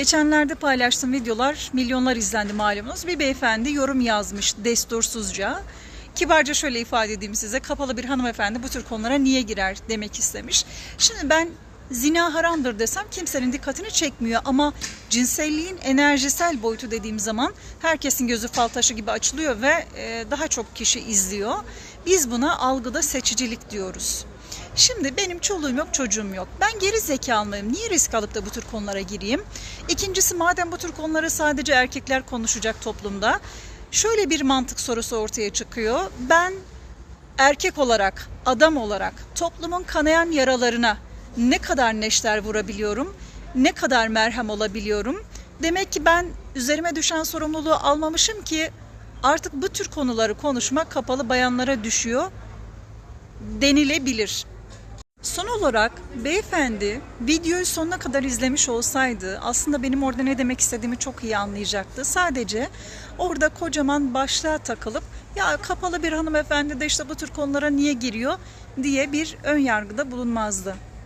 Geçenlerde paylaştığım videolar milyonlar izlendi malumunuz. Bir beyefendi yorum yazmış destursuzca. Kibarca şöyle ifade edeyim size. Kapalı bir hanımefendi bu tür konulara niye girer demek istemiş. Şimdi ben zina haramdır desem kimsenin dikkatini çekmiyor ama cinselliğin enerjisel boyutu dediğim zaman herkesin gözü fal taşı gibi açılıyor ve e, daha çok kişi izliyor. Biz buna algıda seçicilik diyoruz. Şimdi benim çoluğum yok, çocuğum yok. Ben geri zekalıyım. Niye risk alıp da bu tür konulara gireyim? İkincisi madem bu tür konuları sadece erkekler konuşacak toplumda. Şöyle bir mantık sorusu ortaya çıkıyor. Ben erkek olarak, adam olarak toplumun kanayan yaralarına ne kadar neşter vurabiliyorum? Ne kadar merhem olabiliyorum? Demek ki ben üzerime düşen sorumluluğu almamışım ki artık bu tür konuları konuşmak kapalı bayanlara düşüyor denilebilir. Son olarak beyefendi videoyu sonuna kadar izlemiş olsaydı aslında benim orada ne demek istediğimi çok iyi anlayacaktı. Sadece orada kocaman başlığa takılıp ya kapalı bir hanımefendi de işte bu tür konulara niye giriyor diye bir ön yargıda bulunmazdı.